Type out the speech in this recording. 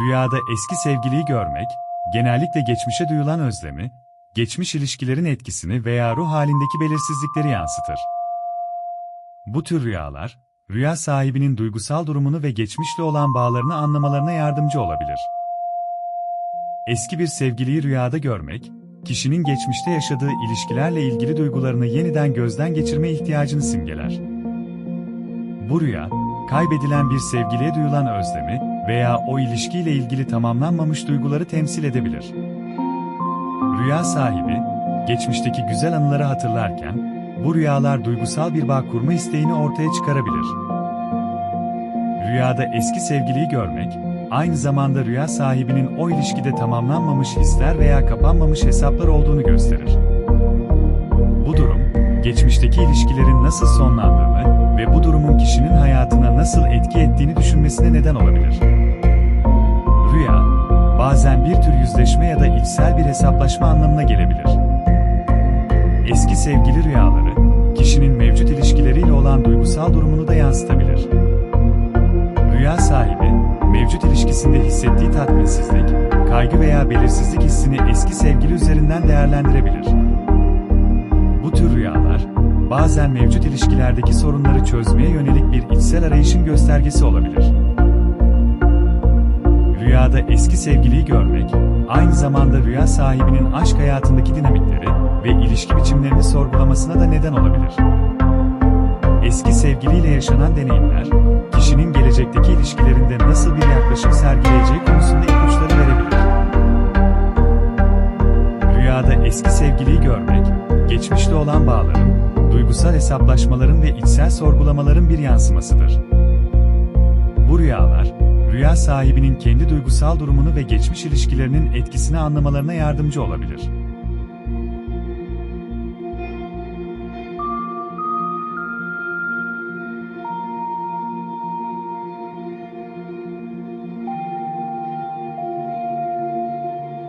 Rüyada eski sevgiliyi görmek, genellikle geçmişe duyulan özlemi, geçmiş ilişkilerin etkisini veya ruh halindeki belirsizlikleri yansıtır. Bu tür rüyalar, rüya sahibinin duygusal durumunu ve geçmişle olan bağlarını anlamalarına yardımcı olabilir. Eski bir sevgiliyi rüyada görmek, kişinin geçmişte yaşadığı ilişkilerle ilgili duygularını yeniden gözden geçirme ihtiyacını simgeler. Bu rüya, kaybedilen bir sevgiliye duyulan özlemi veya o ilişkiyle ilgili tamamlanmamış duyguları temsil edebilir. Rüya sahibi, geçmişteki güzel anıları hatırlarken, bu rüyalar duygusal bir bağ kurma isteğini ortaya çıkarabilir. Rüyada eski sevgiliyi görmek, aynı zamanda rüya sahibinin o ilişkide tamamlanmamış hisler veya kapanmamış hesaplar olduğunu gösterir. Geçmişteki ilişkilerin nasıl sonlandığını ve bu durumun kişinin hayatına nasıl etki ettiğini düşünmesine neden olabilir. Rüya, bazen bir tür yüzleşme ya da içsel bir hesaplaşma anlamına gelebilir. Eski sevgili rüyaları, kişinin mevcut ilişkileriyle olan duygusal durumunu da yansıtabilir. Rüya sahibi, mevcut ilişkisinde hissettiği tatminsizlik, kaygı veya belirsizlik hissini eski sevgili üzerinden değerlendirebilir. Bazen mevcut ilişkilerdeki sorunları çözmeye yönelik bir içsel arayışın göstergesi olabilir. Rüyada eski sevgiliyi görmek, aynı zamanda rüya sahibinin aşk hayatındaki dinamikleri ve ilişki biçimlerini sorgulamasına da neden olabilir. Eski sevgiliyle yaşanan deneyimler, kişinin gelecekteki ilişkilerinde nasıl bir yaklaşım sergileyeceği konusunda ipuçları verebilir. Rüyada eski sevgiliyi görmek, geçmişte olan bağların, duygusal hesaplaşmaların ve içsel sorgulamaların bir yansımasıdır. Bu rüyalar, rüya sahibinin kendi duygusal durumunu ve geçmiş ilişkilerinin etkisini anlamalarına yardımcı olabilir.